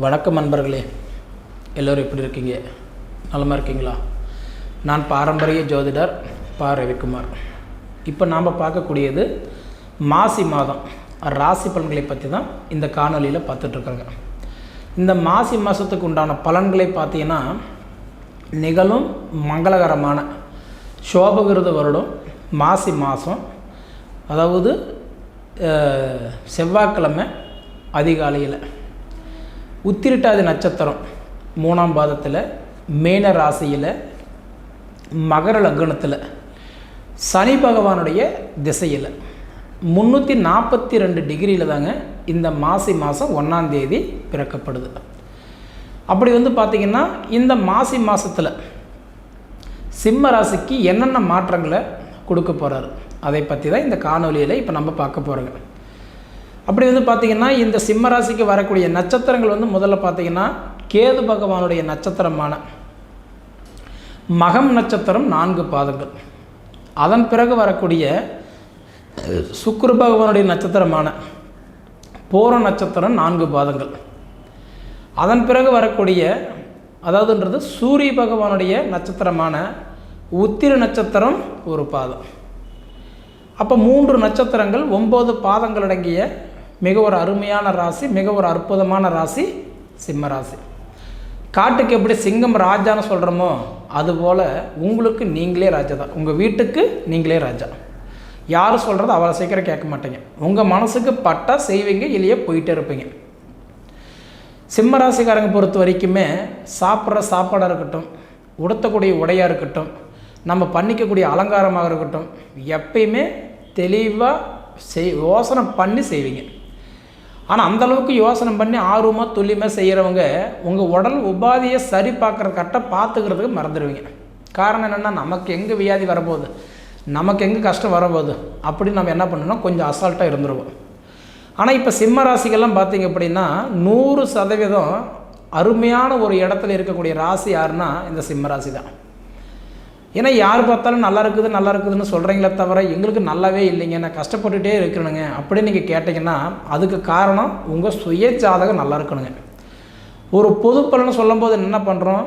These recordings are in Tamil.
வணக்கம் நண்பர்களே. எல்லோரும் எப்படி இருக்கீங்க? நலமாக இருக்கீங்களா? நான் பாரம்பரிய ஜோதிடர் பா. ரவிக்குமார். இப்போ நாம் பார்க்கக்கூடியது மாசி மாதம். ராசி பலன்களை பற்றி தான் இந்த காணொலியில் பார்த்துட்ருக்காங்க இந்த மாசி மாதத்துக்கு உண்டான பலன்களை பார்த்தீங்கன்னா நிகழும் மங்களகரமான சோபகிருத வருடம் மாசி மாதம் அதாவது செவ்வாய்க்கிழமை அதிகாலையில். உத்திரட்டாதி நட்சத்திரம் மூணாம் பாதத்தில் மேன ராசியில் மகர லக்னத்தில் சனி பகவானுடைய திசையில். முந்நூற்றி நாற்பத்தி ரெண்டு டிகிரியில் தாங்க இந்த மாசி மாதம் ஒன்றாந்தேதி பிறக்கப்படுது. அப்படி வந்து பார்த்திங்கன்னா இந்த மாசி மாதத்தில் சிம்ம ராசிக்கு என்னென்ன மாற்றங்களை கொடுக்க போகிறாரு அதை பற்றி தான் இந்த காணொலியில் இப்போ நம்ம பார்க்க போகிறோங்க அப்படி வந்து பார்த்திங்கன்னா இந்த சிம்மராசிக்கு வரக்கூடிய நட்சத்திரங்கள் வந்து முதல்ல பார்த்திங்கன்னா கேது பகவானுடைய நட்சத்திரமான மகம் நட்சத்திரம் நான்கு பாதங்கள். அதன் பிறகு வரக்கூடிய சுக்குரு பகவானுடைய நட்சத்திரமான போர நட்சத்திரம் நான்கு பாதங்கள். அதன் பிறகு வரக்கூடிய அதாவதுன்றது சூரிய பகவானுடைய நட்சத்திரமான உத்திர நட்சத்திரம் ஒரு பாதம். அப்போ மூன்று நட்சத்திரங்கள் ஒம்பது பாதங்கள் அடங்கிய மிக ஒரு அருமையான ராசி மிக ஒரு அற்புதமான ராசி சிம்ம ராசி. காட்டுக்கு எப்படி சிங்கம் ராஜான்னு சொல்கிறோமோ அதுபோல் உங்களுக்கு நீங்களே ராஜா தான். உங்கள் வீட்டுக்கு நீங்களே ராஜா. யார் சொல்கிறது அவ்வளோ சீக்கிரம் கேட்க மாட்டீங்க. உங்கள் மனசுக்கு பட்டா செய்வீங்க இல்லையே போயிட்டே இருப்பீங்க. சிம்ம ராசிக்காரங்க பொறுத்த வரைக்குமே சாப்பிட்ற சாப்பாடாக இருக்கட்டும் உடுத்தக்கூடிய உடையாக இருக்கட்டும் நம்ம பண்ணிக்கக்கூடிய அலங்காரமாக இருக்கட்டும் எப்பயுமே தெளிவாக செய் யோசனை பண்ணி செய்வீங்க. ஆனால் அந்தளவுக்கு யோசனை பண்ணி ஆர்வமாக துல்லியமாக செய்கிறவங்க உங்கள் உடல் உபாதியை சரி பார்க்குற கரெக்டாக பார்த்துக்கிறதுக்கு மறந்துடுவீங்க. காரணம் என்னென்னா நமக்கு எங்கே வியாதி வரப்போகுது? நமக்கு எங்கே கஷ்டம் வரப்போகுது? அப்படின்னு நம்ம என்ன பண்ணணும்னா கொஞ்சம் அசால்ட்டாக இருந்துருவோம். ஆனால் இப்போ சிம்ம ராசிகள்லாம் பார்த்தீங்க அப்படின்னா நூறு சதவீதம் அருமையான ஒரு இடத்துல இருக்கக்கூடிய ராசி யாருன்னா இந்த சிம்ம ராசி தான் ஏன்னா யார் பார்த்தாலும் நல்லா இருக்குது நல்லா இருக்குதுன்னு சொல்கிறீங்களே தவிர எங்களுக்கு நல்லாவே இல்லைங்க. நான் கஷ்டப்பட்டுட்டே இருக்கணுங்க அப்படின்னு நீங்கள் கேட்டிங்கன்னா அதுக்கு காரணம் உங்கள் சுய ஜாதகம் நல்லா இருக்கணுங்க. ஒரு பொது பலன் சொல்லும்போது என்ன பண்ணுறோம்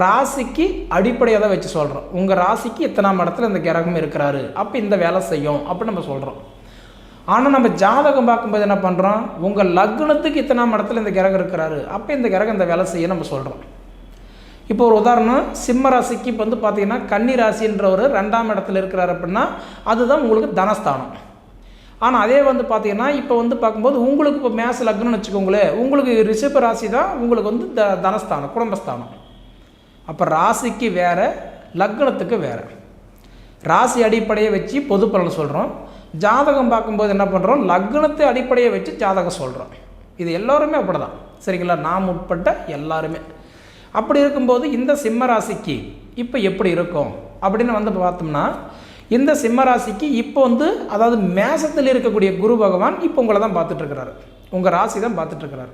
ராசிக்கு அடிப்படையாக தான் வச்சு சொல்கிறோம் உங்கள் ராசிக்கு இத்தனாம் இடத்துல இந்த கிரகம் இருக்கிறாரு. அப்போ இந்த வேலை செய்யும் அப்படின்னு நம்ம சொல்கிறோம் ஆனால் நம்ம ஜாதகம் பார்க்கும்போது என்ன பண்ணுறோம் உங்கள் லக்னத்துக்கு இத்தனாம் இடத்துல இந்த கிரகம் இருக்கிறாரு. அப்போ இந்த கிரகம் இந்த வேலை செய்ய நம்ம சொல்கிறோம் இப்போ ஒரு உதாரணம் சிம்ம ராசிக்கு இப்போ வந்து பார்த்தீங்கன்னா கன்னி ராசின்றவர் ரெண்டாம் இடத்துல இருக்கிறார் அப்படின்னா அதுதான் உங்களுக்கு தனஸ்தானம். ஆனால் அதே வந்து பார்த்தீங்கன்னா இப்போ வந்து பார்க்கும்போது உங்களுக்கு இப்போ மேச லக்னம்னு வச்சுக்கோங்களேன் உங்களுக்கு ரிஷப ராசி தான் உங்களுக்கு வந்து த தனஸ்தானம் குடும்பஸ்தானம். அப்போ ராசிக்கு வேறு லக்னத்துக்கு வேறு. ராசி அடிப்படையை வச்சு பொது பலன் சொல்கிறோம் ஜாதகம் பார்க்கும்போது என்ன பண்ணுறோம் லக்னத்தை அடிப்படையை வச்சு ஜாதகம் சொல்கிறோம் இது எல்லோருமே அப்படி தான் சரிங்களா? நாம் உட்பட்ட எல்லாருமே. அப்படி இருக்கும்போது இந்த சிம்ம ராசிக்கு இப்போ எப்படி இருக்கும்? அப்படின்னு வந்து பார்த்தோம்னா இந்த சிம்ம ராசிக்கு இப்போ வந்து அதாவது மேசத்தில் இருக்கக்கூடிய குரு பகவான் இப்போ உங்களை தான் பார்த்துட்ருக்கிறாரு. உங்கள் ராசி தான் பார்த்துட்ருக்கிறாரு.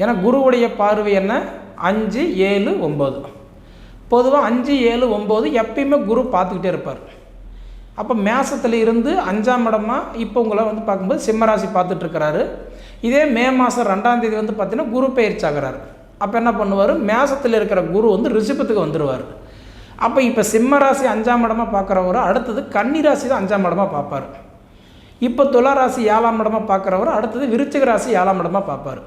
ஏன்னா குருவுடைய பார்வை என்ன? அஞ்சு ஏழு ஒம்பது. பொதுவாக அஞ்சு ஏழு ஒம்பது எப்பயுமே குரு பார்த்துக்கிட்டே இருப்பார். அப்போ மேசத்தில் இருந்து அஞ்சாம் இடமா இப்போ உங்களை வந்து பார்க்கும்போது சிம்மராசி பார்த்துட்ருக்கிறாரு. இதே மே மாதம் ரெண்டாம் தேதி வந்து பார்த்தீங்கன்னா குரு பயிற்சி ஆகிறாரு. அப்போ என்ன பண்ணுவார்? மேசத்தில் இருக்கிற குரு வந்து ரிஷபத்துக்கு வந்துடுவார் அப்போ இப்போ சிம்ம ராசி அஞ்சாம் இடமாக பார்க்குறவர் அடுத்தது கன்னி ராசி தான் அஞ்சாம் இடமாக பார்ப்பார் இப்போ துலா ராசி ஏழாம் இடமாக பார்க்குறவர் அடுத்தது விருச்சிக ராசி ஏழாம் இடமாக பார்ப்பார்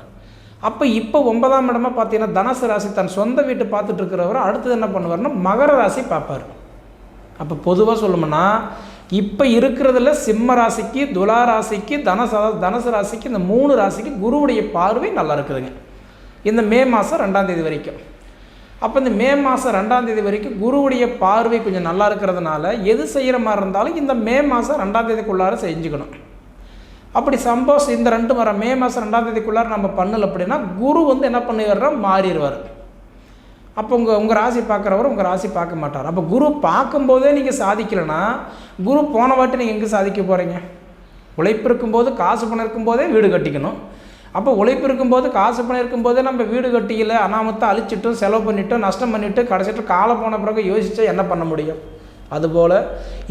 அப்போ இப்போ ஒன்பதாம் இடமா பார்த்தீங்கன்னா தனுசு ராசி தன் சொந்த வீட்டு பார்த்துட்டு இருக்கிறவர் அடுத்தது என்ன பண்ணுவார்னா மகர ராசி பார்ப்பார் அப்போ பொதுவாக சொல்லணும்னா இப்போ இருக்கிறதுல சிம்ம ராசிக்கு துலா ராசிக்கு தனுசு தனுசு ராசிக்கு இந்த மூணு ராசிக்கு குருவுடைய பார்வை நல்லா இருக்குதுங்க. இந்த மே மாதம் ரெண்டாம் தேதி வரைக்கும். அப்போ இந்த மே மாதம் ரெண்டாம் தேதி வரைக்கும் குருவுடைய பார்வை கொஞ்சம் நல்லா இருக்கிறதுனால எது செய்கிற மாதிரி இருந்தாலும் இந்த மே மாதம் ரெண்டாம் தேதிக்குள்ளார செஞ்சுக்கணும். அப்படி சம்போஸ் இந்த ரெண்டு வர மே மாதம் ரெண்டாம் தேதிக்குள்ளார நம்ம பண்ணல அப்படின்னா குரு வந்து என்ன பண்ணிடுறோம் மாறிடுவார். அப்போ உங்கள் உங்கள் ராசி பார்க்குறவர் உங்கள் ராசி பார்க்க மாட்டார். அப்போ குரு பார்க்கும்போதே நீங்கள் சாதிக்கலைன்னா குரு போன வாட்டி நீங்கள் எங்கே சாதிக்க போகிறீங்க உழைப்பு இருக்கும்போது காசு பணம் இருக்கும்போதே வீடு கட்டிக்கணும். அப்போ உழைப்பு இருக்கும்போது காசு பணம் இருக்கும்போதே நம்ம வீடு கட்டியில் அனாமத்தை அழிச்சிட்டும் செலவு பண்ணிட்டோம் நஷ்டம் பண்ணிவிட்டு கடைசிட்டு காலம் போன பிறகு யோசித்தா என்ன பண்ண முடியும்? அதுபோல்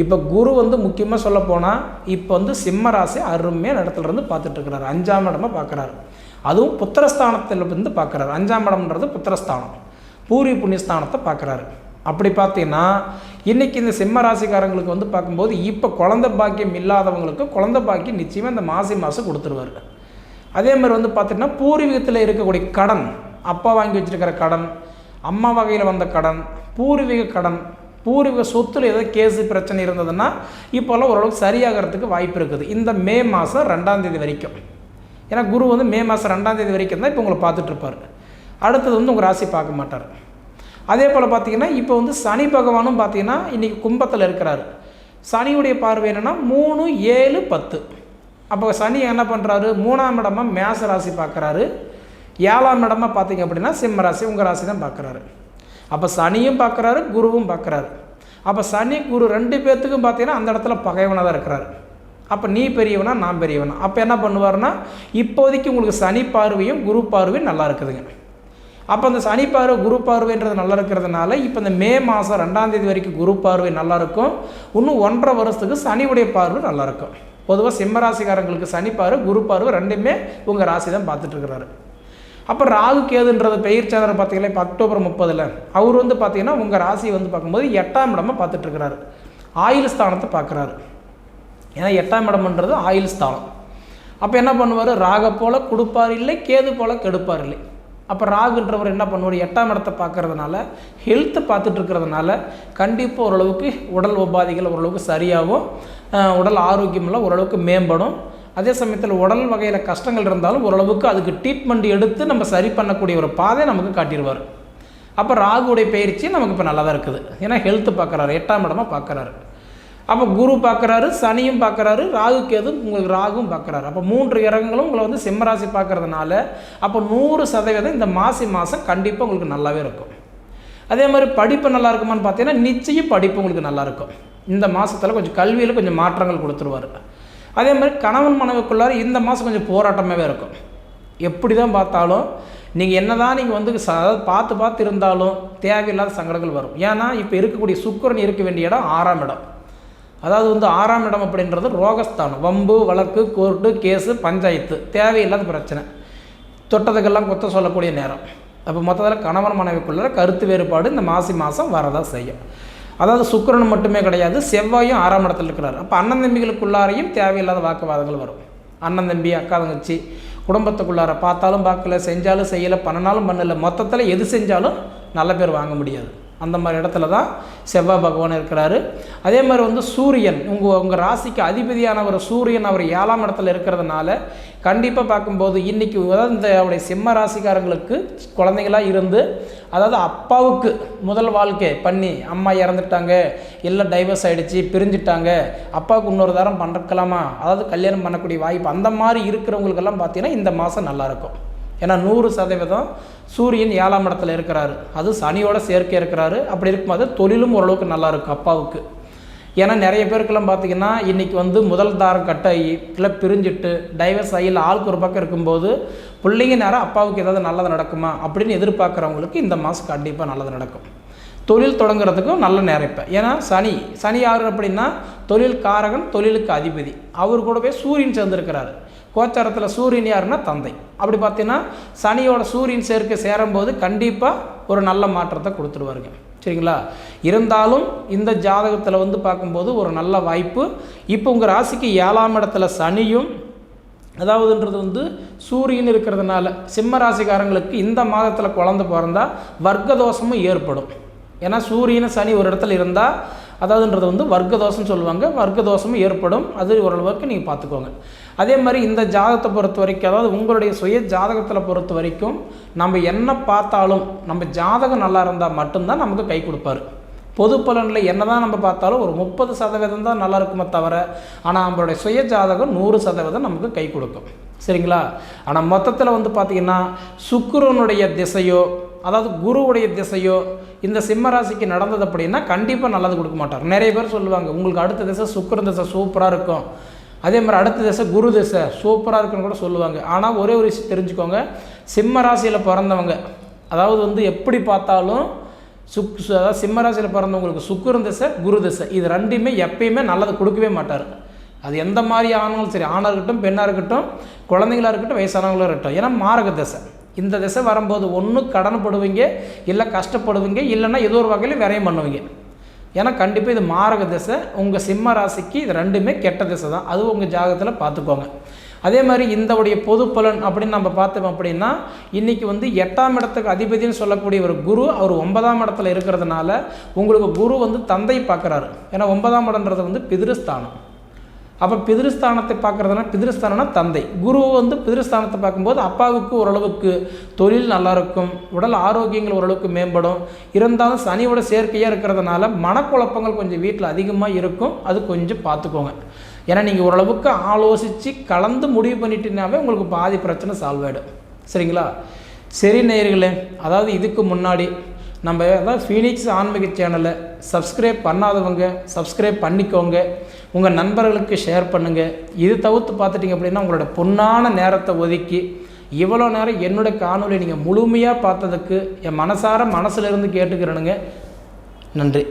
இப்போ குரு வந்து முக்கியமாக சொல்ல போனால் இப்போ வந்து சிம்மராசி அருமையாக அருமையான இடத்துல இருந்து அஞ்சாம் இடமா பார்க்குறாரு. அதுவும் புத்திரஸ்தானத்தில் வந்து பார்க்குறாரு. அஞ்சாம் இடம்ன்றது புத்திரஸ்தானம். பூரி புண்ணியஸ்தானத்தை பார்க்குறாரு. அப்படி பார்த்தீங்கன்னா இன்றைக்கி இந்த சிம்ம ராசிக்காரங்களுக்கு வந்து பார்க்கும்போது இப்போ குழந்த பாக்கியம் இல்லாதவங்களுக்கு குழந்த பாக்கியம் நிச்சயமாக இந்த மாசி மாதம் கொடுத்துருவாரு. அதே மாதிரி வந்து பார்த்திங்கன்னா பூர்வீகத்தில் இருக்கக்கூடிய கடன் அப்பா வாங்கி வச்சுருக்கிற கடன் அம்மா வகையில் வந்த கடன் பூர்வீக கடன் பூர்வீக சொத்தில் ஏதோ கேஸு பிரச்சனை இருந்ததுன்னா இப்போல்லாம் ஓரளவுக்கு சரியாகிறதுக்கு வாய்ப்பு இருக்குது. இந்த மே மாதம் ரெண்டாந்தேதி வரைக்கும். ஏன்னா குரு வந்து மே மாதம் ரெண்டாந்தேதி வரைக்கும் தான் இப்போ உங்களை பார்த்துட்ருப்பார் அடுத்தது வந்து உங்கள் ராசி பார்க்க மாட்டார். அதே போல் பார்த்திங்கன்னா இப்போ வந்து சனி பகவானும் பார்த்தீங்கன்னா இன்றைக்கி கும்பத்தில் இருக்கிறார். சனியுடைய பார்வை என்னென்னா மூணு ஏழு பத்து. அப்போ சனி என்ன பண்ணுறாரு மூணாம் இடமா மேச ராசி பார்க்குறாரு ஏழாம் இடமா பார்த்தீங்க அப்படின்னா சிம்ம ராசி உங்கள் ராசி தான் பார்க்குறாரு அப்போ சனியும் பார்க்குறாரு குருவும் பார்க்குறாரு அப்போ சனி குரு ரெண்டு பேர்த்துக்கும் பார்த்தீங்கன்னா அந்த இடத்துல பகைவனாக தான் இருக்கிறாரு. அப்போ நீ பெரியவனா நான் பெரியவனா. அப்போ என்ன பண்ணுவார்னா இப்போதைக்கு உங்களுக்கு சனி பார்வையும் குரு பார்வையும் நல்லா இருக்குதுங்க. அப்போ அந்த சனி பார்வை குரு பார்வைன்றது நல்லா இருக்கிறதுனால இப்போ இந்த மே மாதம் ரெண்டாம் தேதி வரைக்கும் குரு பார்வை நல்லா இருக்கும். இன்னும் ஒன்றரை வருஷத்துக்கு சனியுடைய பார்வை நல்லா இருக்கும். பொதுவாக சிம்மராசிக்காரங்களுக்கு சனிப்பார் பார்வை ரெண்டுமே உங்கள் ராசி தான் பார்த்துட்ருக்கிறாரு அப்போ ராகு கேதுன்றது பெயர் சந்திரன் பார்த்தீங்கன்னா இப்போ அக்டோபர் முப்பதில். அவர் வந்து பார்த்தீங்கன்னா உங்கள் ராசியை வந்து பார்க்கும்போது எட்டாம் இடமா பார்த்துட்ருக்கிறாரு ஆயுள் ஸ்தானத்தை பார்க்குறாரு. ஏன்னா எட்டாம் இடம்ன்றது ஆயுள் ஸ்தானம். அப்போ என்ன பண்ணுவார்? ராக போல் கொடுப்பார் இல்லை கேது போல் கெடுப்பார் இல்லை. அப்போ ராகுன்றவர் என்ன பண்ணுவார்? எட்டாம் இடத்தை பார்க்கறதுனால ஹெல்த்தை பார்த்துட்டு இருக்கிறதுனால கண்டிப்பாக ஓரளவுக்கு உடல் உபாதைகள் ஓரளவுக்கு சரியாகும். உடல் ஆரோக்கியமெல்லாம் ஓரளவுக்கு மேம்படும். அதே சமயத்தில் உடல் வகையில் கஷ்டங்கள் இருந்தாலும் ஓரளவுக்கு அதுக்கு ட்ரீட்மெண்ட் எடுத்து நம்ம சரி பண்ணக்கூடிய ஒரு பாதை நமக்கு காட்டிடுவார். அப்போ ராகுடைய பயிற்சி நமக்கு இப்போ நல்லா தான் இருக்குது. ஏன்னா ஹெல்த்து பார்க்குறாரு எட்டாம் இடமாக பார்க்குறாரு. அப்போ குரு பார்க்குறாரு சனியும் பார்க்குறாரு ராகு கேது உங்களுக்கு ராகும் பார்க்குறாரு. அப்போ மூன்று கிரகங்களும் உங்களை வந்து சிம்மராசி பார்க்கறதுனால அப்போ நூறு சதவீதம் இந்த மாசி மாதம் கண்டிப்பாக உங்களுக்கு நல்லாவே இருக்கும். அதே மாதிரி படிப்பு நல்லா இருக்குமான்னு பார்த்தீங்கன்னா நிச்சயம் படிப்பு உங்களுக்கு நல்லாயிருக்கும் இந்த மாதத்தில் கொஞ்சம் கல்வியில் கொஞ்சம் மாற்றங்கள் கொடுத்துருவாரு. அதே மாதிரி கணவன் மனைவிக்குள்ளார இந்த மாதம் கொஞ்சம் போராட்டமாகவே இருக்கும். எப்படி தான் பார்த்தாலும் நீங்கள் என்ன தான் நீங்கள் வந்து ச அதாவது பார்த்து பார்த்து இருந்தாலும் தேவையில்லாத சங்கடங்கள் வரும். ஏன்னா இப்போ இருக்கக்கூடிய சுக்கிரன் இருக்க வேண்டிய இடம் ஆறாம் இடம். அதாவது வந்து ஆறாம் இடம் அப்படின்றது ரோகஸ்தானம். வம்பு வழக்கு கோர்ட்டு கேஸு பஞ்சாயத்து. தேவையில்லாத பிரச்சனை. தொட்டதுக்கெல்லாம் குத்த சொல்லக்கூடிய நேரம். அப்போ மொத்தத்தில் கணவன் மனைவிக்குள்ள கருத்து வேறுபாடு இந்த மாசி மாதம் வரதான் செய்யும். அதாவது சுக்கரன் மட்டுமே கிடையாது செவ்வாயும் ஆறாம் இடத்துல இருக்கிறார். அப்போ அண்ணன் தம்பிகளுக்குள்ளாரையும் தேவையில்லாத வாக்குவாதங்கள் வரும். அண்ணன் தம்பி அக்கா தங்கச்சி குடும்பத்துக்குள்ளார பார்த்தாலும் பார்க்கல செஞ்சாலும் செய்யலை பண்ணனாலும் பண்ணலை மொத்தத்தில் எது செஞ்சாலும் நல்ல பேர் வாங்க முடியாது. அந்த மாதிரி இடத்துல தான் செவ்வாய் பகவான் இருக்கிறாரு. அதே மாதிரி வந்து சூரியன் உங்கள் உங்கள் ராசிக்கு அதிபதியான ஒரு சூரியன் அவர் ஏழாம் இடத்துல இருக்கிறதுனால கண்டிப்பாக பார்க்கும்போது இன்றைக்கி அதாவது இந்த அவருடைய சிம்ம ராசிக்காரங்களுக்கு குழந்தைங்களாக இருந்து அதாவது அப்பாவுக்கு முதல் வாழ்க்கை பண்ணி அம்மா இறந்துட்டாங்க இல்லை டைவர்ஸ் ஆகிடுச்சு பிரிஞ்சுட்டாங்க அப்பாவுக்கு இன்னொரு தரம் பண்ணுறக்கலாமா அதாவது கல்யாணம் பண்ணக்கூடிய வாய்ப்பு அந்த மாதிரி இருக்கிறவங்களுக்கெல்லாம் பார்த்தீங்கன்னா இந்த மாதம் நல்லாயிருக்கும் ஏன்னா நூறு சதவீதம் சூரியன் ஏழாம் இடத்துல இருக்கிறாரு. அது சனியோட சேர்க்கை இருக்கிறாரு. அப்படி இருக்கும்போது தொழிலும் ஓரளவுக்கு நல்லா இருக்கும் அப்பாவுக்கு. ஏன்னா நிறைய பேருக்கெல்லாம் பார்த்தீங்கன்னா இன்றைக்கி வந்து முதல் தாரம் ஆகி இல்லை பிரிஞ்சுட்டு டைவர்ஸ் ஆகி இல்லை ஆளுக்கு ஒரு பக்கம் இருக்கும்போது பிள்ளைங்க நேரம் அப்பாவுக்கு ஏதாவது நல்லது நடக்குமா அப்படின்னு எதிர்பார்க்குறவங்களுக்கு இந்த மாதம் கண்டிப்பாக நல்லது நடக்கும். தொழில் தொடங்குறதுக்கும் நல்ல நேரம் இப்போ. ஏன்னா சனி சனி யார் அப்படின்னா தொழில் காரகன் தொழிலுக்கு அதிபதி. அவர் கூடவே சூரியன் சேர்ந்திருக்கிறாரு. கோச்சாரத்தில் சூரியன் யாருன்னா தந்தை. அப்படி பார்த்தீங்கன்னா சனியோட சூரியன் சேர்க்கை சேரும்போது கண்டிப்பாக ஒரு நல்ல மாற்றத்தை கொடுத்துருவாருங்க. சரிங்களா? இருந்தாலும் இந்த ஜாதகத்தில் வந்து பார்க்கும்போது ஒரு நல்ல வாய்ப்பு. இப்போ உங்கள் ராசிக்கு ஏழாம் இடத்துல சனியும் அதாவதுன்றது வந்து சூரியன் இருக்கிறதுனால சிம்ம ராசிக்காரங்களுக்கு இந்த மாதத்தில் குழந்த பிறந்தா வர்க்க தோஷமும் ஏற்படும். ஏன்னா சூரியன் சனி ஒரு இடத்துல இருந்தால் அதாவதுன்றது வந்து வர்க்க தோஷம்னு சொல்லுவாங்க. வர்க்க தோஷமும் ஏற்படும். அது ஓரளவுக்கு நீங்கள் பார்த்துக்கோங்க. அதே மாதிரி இந்த ஜாதகத்தை பொறுத்த வரைக்கும் அதாவது உங்களுடைய சுய ஜாதகத்தில் பொறுத்த வரைக்கும் நம்ம என்ன பார்த்தாலும் நம்ம ஜாதகம் நல்லா இருந்தால் மட்டும்தான் நமக்கு கை கொடுப்பாரு. பொது பலனில் என்ன தான் நம்ம பார்த்தாலும் ஒரு முப்பது சதவீதம் தான் நல்லா இருக்குமே தவிர ஆனால் நம்மளுடைய சுய ஜாதகம் நூறு சதவீதம் நமக்கு கை கொடுக்கும். சரிங்களா? ஆனால் மொத்தத்தில் வந்து பார்த்திங்கன்னா சுக்குரனுடைய திசையோ அதாவது குருவுடைய திசையோ இந்த சிம்ம ராசிக்கு நடந்தது அப்படின்னா கண்டிப்பாக நல்லது கொடுக்க மாட்டார். நிறைய பேர் சொல்லுவாங்க உங்களுக்கு அடுத்த திசை சுக்கிரன் திசை சூப்பராக இருக்கும். அதே மாதிரி அடுத்த திசை குரு திசை சூப்பராக இருக்குன்னு கூட சொல்லுவாங்க. ஆனால் ஒரே ஒரு விஷயம் தெரிஞ்சுக்கோங்க சிம்ம ராசியில் பிறந்தவங்க அதாவது வந்து எப்படி பார்த்தாலும் சுக் சு- அதாவது சிம்ம ராசியில் பிறந்தவங்களுக்கு சுக்கரன் திசை குரு திசை இது ரெண்டுமே எப்பயுமே நல்லது கொடுக்கவே மாட்டார். அது எந்த மாதிரி ஆனாலும் சரி ஆணாக இருக்கட்டும் பெண்ணாக இருக்கட்டும் குழந்தைங்களாக இருக்கட்டும் வயசானவங்களாக இருக்கட்டும் ஏன்னா மாரக திசை. இந்த திசை வரும்போது ஒன்று கடன்படுவீங்க இல்லை கஷ்டப்படுவீங்க இல்லைன்னா ஏதோ ஒரு வகையில் விரையும் பண்ணுவீங்க. ஏன்னா கண்டிப்பாக இது மாரக திசை உங்கள் சிம்ம ராசிக்கு இது ரெண்டுமே கெட்ட திசை தான். அதுவும் உங்கள் ஜாகத்தில் பார்த்துக்கோங்க. அதே மாதிரி இந்தவுடைய பொது பலன் அப்படின்னு நம்ம பார்த்தோம் அப்படின்னா இன்றைக்கி வந்து எட்டாம் இடத்துக்கு அதிபதினு சொல்லக்கூடிய ஒரு குரு அவர் ஒன்பதாம் இடத்துல இருக்கிறதுனால உங்களுக்கு குரு வந்து தந்தை பார்க்குறாரு. ஏன்னா ஒன்பதாம் இடன்றது வந்து பிதிருஸ்தானம் அப்போ பிதிருஸ்தானத்தை பார்க்குறதுனா பிதிருஸ்தானம்னா தந்தை. குரு வந்து பிதிருஸ்தானத்தை பார்க்கும்போது அப்பாவுக்கு ஓரளவுக்கு தொழில் நல்லாயிருக்கும் உடல் ஆரோக்கியங்கள் ஓரளவுக்கு மேம்படும். இருந்தாலும் சனியோட சேர்க்கையாக இருக்கிறதுனால மனக்குழப்பங்கள் கொஞ்சம் வீட்டில் அதிகமாக இருக்கும். அது கொஞ்சம் பார்த்துக்கோங்க. ஏன்னா நீங்கள் ஓரளவுக்கு ஆலோசித்து கலந்து முடிவு பண்ணிட்டீங்கனாவே உங்களுக்கு பாதி பிரச்சனை சால்வ் ஆகிடும் சரிங்களா? சரி நேயர்களே அதாவது இதுக்கு முன்னாடி நம்ம எதாவது ஃபீனிக்ஸ் ஆன்மீக சேனலை சப்ஸ்கிரைப் பண்ணாதவங்க சப்ஸ்கிரைப் பண்ணிக்கோங்க. உங்கள் நண்பர்களுக்கு ஷேர் பண்ணுங்கள் இது தவிர்த்து பார்த்துட்டிங்க அப்படின்னா உங்களோட பொன்னான நேரத்தை ஒதுக்கி இவ்வளோ நேரம் என்னோட காணொலி நீங்கள் முழுமையாக பார்த்ததுக்கு என் மனசார மனசிலிருந்து கேட்டுக்கிறேனுங்க. நன்றி.